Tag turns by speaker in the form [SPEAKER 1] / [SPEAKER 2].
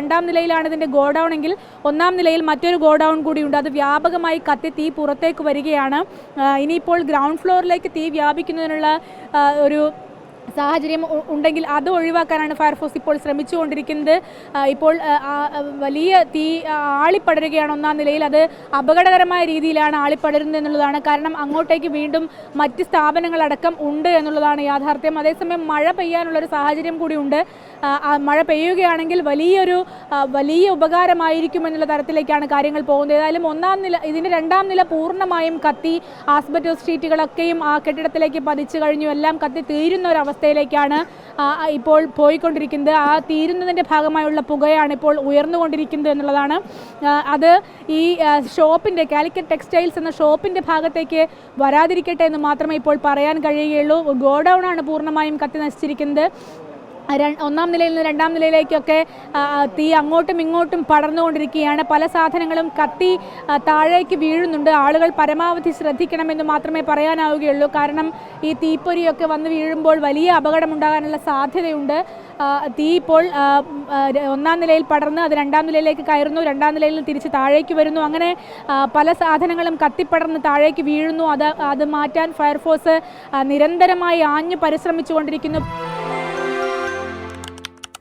[SPEAKER 1] രണ്ടാം നിലയിലാണ് ഇതിന്റെ ഗോഡൗൺ എങ്കിൽ ഒന്നാം നിലയിൽ മറ്റൊരു ഗോഡൗൺ കൂടിയുണ്ട് അത് വ്യാപകമായി കത്തി തീ പുറത്തേക്ക് വരികയാണ്. ഇനിയിപ്പോൾ ഗ്രൗണ്ട് ഫ്ലോറിലേക്ക് തീ വ്യാപിക്കുന്നതിനുള്ള ഒരു സാഹചര്യം ഉണ്ടെങ്കിൽ അത് ഒഴിവാക്കാനാണ് ഫയർഫോഴ്സ് ഇപ്പോൾ ശ്രമിച്ചുകൊണ്ടിരിക്കുന്നത്. ഇപ്പോൾ വലിയ തീ ആളിപ്പടരുകയാണ് ഒന്നാം നിലയിൽ. അത് അപകടകരമായ രീതിയിലാണ് ആളിപ്പടരുന്നത് എന്നുള്ളതാണ്. കാരണം അങ്ങോട്ടേക്ക് വീണ്ടും മറ്റ് സ്ഥാപനങ്ങളടക്കം ഉണ്ട് എന്നുള്ളതാണ് യാഥാർത്ഥ്യം. അതേസമയം മഴ പെയ്യാനുള്ളൊരു സാഹചര്യം കൂടിയുണ്ട്. മഴ പെയ്യുകയാണെങ്കിൽ വലിയൊരു വലിയ ഉപകാരമായിരിക്കും എന്നുള്ള തരത്തിലേക്കാണ് കാര്യങ്ങൾ പോകുന്നത്. ഏതായാലും ഒന്നാം നില ഇതിന്റെ രണ്ടാം നില പൂർണമായും കത്തി ആസ്ബറ്റോസ് ഷീറ്റുകളൊക്കെയും ആ കെട്ടിടത്തിലേക്ക് പതിച്ചു കഴിഞ്ഞു. എല്ലാം കത്തി തീരുന്ന ഒരു അവസ്ഥയിലേക്കാണ് ഇപ്പോൾ പോയിക്കൊണ്ടിരിക്കുന്നത്. ആ തീരുന്നതിന്റെ ഭാഗമായുള്ള പുകയാണ് ഇപ്പോൾ ഉയർന്നുകൊണ്ടിരിക്കുന്നത് എന്നുള്ളതാണ്. അത് ഈ ഷോപ്പിന്റെ കാലിക്കറ്റ് ടെക്സ്റ്റൈൽസ് എന്ന ഷോപ്പിന്റെ ഭാഗത്തേക്ക് വരാതിരിക്കട്ടെ എന്ന് മാത്രമേ ഇപ്പോൾ പറയാൻ കഴിയുകയുള്ളൂ. ഗോഡൗൺ ആണ് പൂർണമായും കത്തി നശിച്ചിരിക്കുന്നത്. ഒന്നാം നിലയിൽ നിന്ന് രണ്ടാം നിലയിലേക്കൊക്കെ തീ അങ്ങോട്ടും ഇങ്ങോട്ടും പടർന്നുകൊണ്ടിരിക്കുകയാണ്. പല സാധനങ്ങളും കത്തി താഴേക്ക് വീഴുന്നുണ്ട്. ആളുകൾ പരമാവധി ശ്രദ്ധിക്കണമെന്ന് മാത്രമേ പറയാനാവുകയുള്ളൂ. കാരണം ഈ തീപ്പൊരിയൊക്കെ വന്ന് വീഴുമ്പോൾ വലിയ അപകടമുണ്ടാകാനുള്ള സാധ്യതയുണ്ട്. തീ ഇപ്പോൾ ഒന്നാം നിലയിൽ പടർന്ന് അത് രണ്ടാം നിലയിലേക്ക് കയറുന്നു രണ്ടാം നിലയിൽ തിരിച്ച് താഴേക്ക് വരുന്നു. അങ്ങനെ പല സാധനങ്ങളും കത്തിപ്പടർന്ന് താഴേക്ക് വീഴുന്നു. അത് അത് മാറ്റാൻ ഫയർഫോഴ്സ് നിരന്തരമായി ആഞ്ഞു പരിശ്രമിച്ചുകൊണ്ടിരിക്കുന്നു.